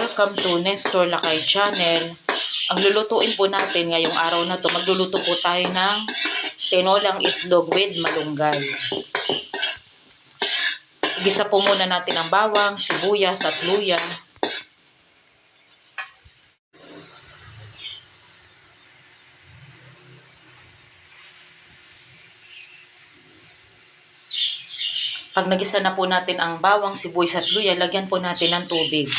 Welcome to Nestor Lakay Channel. Ang lulutuin po natin ngayong araw na to, magluluto po tayo ng tinolang itlog with malunggay. Igisa po muna natin ang bawang, sibuyas at luya. Pag nagisa na po natin ang bawang, sibuyas at luya, lagyan po natin ng tubig.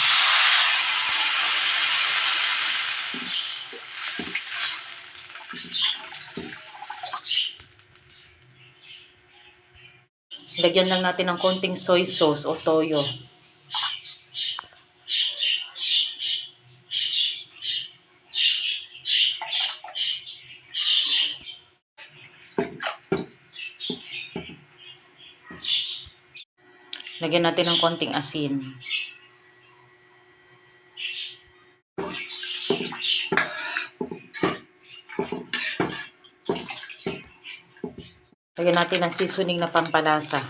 Lagyan lang natin ng konting soy sauce o toyo. Lagyan natin ng konting asin. Lagyan natin ng seasoning na pampalasa.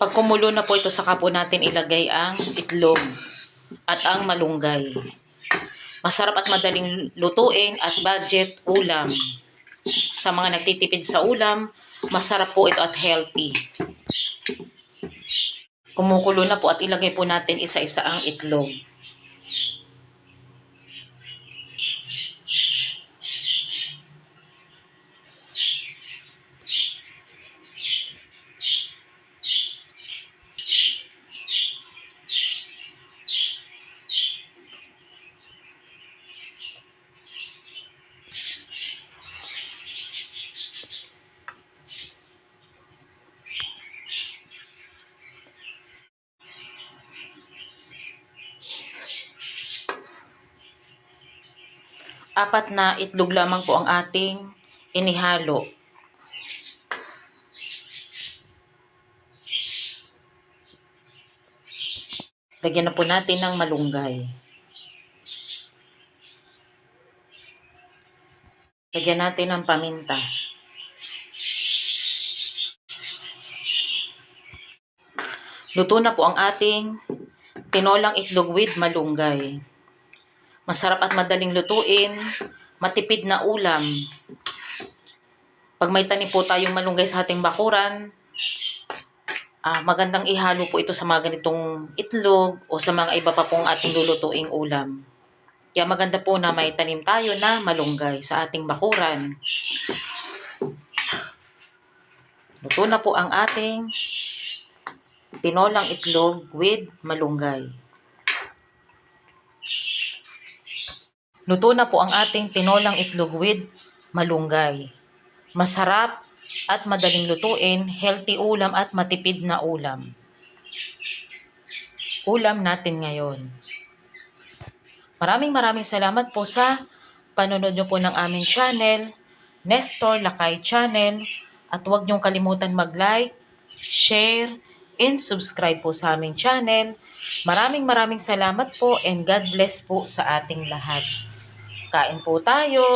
Pag kumulo na po ito, saka po natin ilagay ang itlog at ang malunggay. Masarap at madaling lutuin at budget ulam. Sa mga nagtitipid sa ulam, masarap po ito at healthy. Kumukulo na po at ilagay po natin isa-isa ang itlog. Apat na itlog lamang po ang ating inihalo. Lagyan na po natin ng malunggay. Lagyan natin ng paminta. Luto na po ang ating tinolang itlog with malunggay. Masarap at madaling lutuin, matipid na ulam. Pag may tanim po tayong malunggay sa ating bakuran, ah, magandang ihalo po ito sa mga ganitong itlog o sa mga iba pa pong ating lulutuing ulam. Kaya maganda po na may tanim tayo na malunggay sa ating bakuran. Luto na po ang ating tinolang itlog with malunggay. Luto na po ang ating tinolang itlog with malunggay. Masarap at madaling lutuin, healthy ulam at matipid na ulam. Ulam natin ngayon. Maraming maraming salamat po sa panonood nyo po ng aming channel, Nestor Lakay Channel. At huwag niyong kalimutan mag-like, share, and subscribe po sa aming channel. Maraming maraming salamat po and God bless po sa ating lahat. Kain po tayo.